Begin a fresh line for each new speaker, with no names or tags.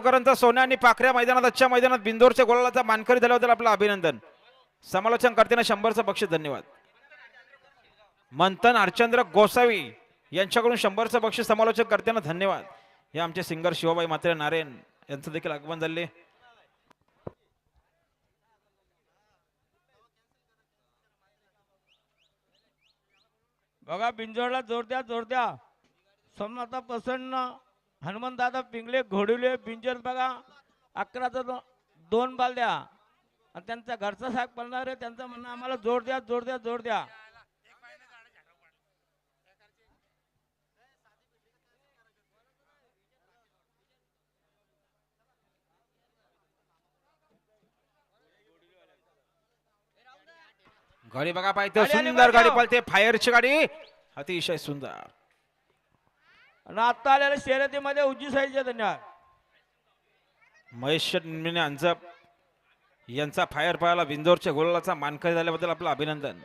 करंचा सोन्या आणि पाखऱ्या मैदानात आजच्या मैदानात बिंदोरच्या गोलाचा मानकरी झाल्याबद्दल आपलं अभिनंदन. समालोचन करताना शंभरचं बक्षीस धन्यवाद. मंथन हरचंद्र गोसावी यांच्याकडून शंभरचं बक्षीस समालोचन करताना धन्यवाद. हे आमचे सिंगर शिवाबाई मात्रे नारायण यांचं देखील आगमन झाले.
बघा बिंजोडला जोर द्या जोर द्या. सोमनाथा प्रसन्न हनुमंतदादा पिंगले घोडवले बिंजोर बघा. अकराचा दो, दोन बाल द्या. आणि त्यांचा घरचा साहेब पडणार आहे त्यांचं म्हणणं आम्हाला जोर द्या जोर द्या जोर द्या.
गाडी बघा पाहिजे सुंदर. गाडी पळते फायरची गाडी. अतिशय सुंदर.
आणि आता आलेल्या शर्यतीमध्ये उज्जी साईच्या धन्यवाद
महेश यांचा यांचा फायर पाहायला विंजोरच्या गोलाचा मानकरी झाल्याबद्दल आपलं अभिनंदन.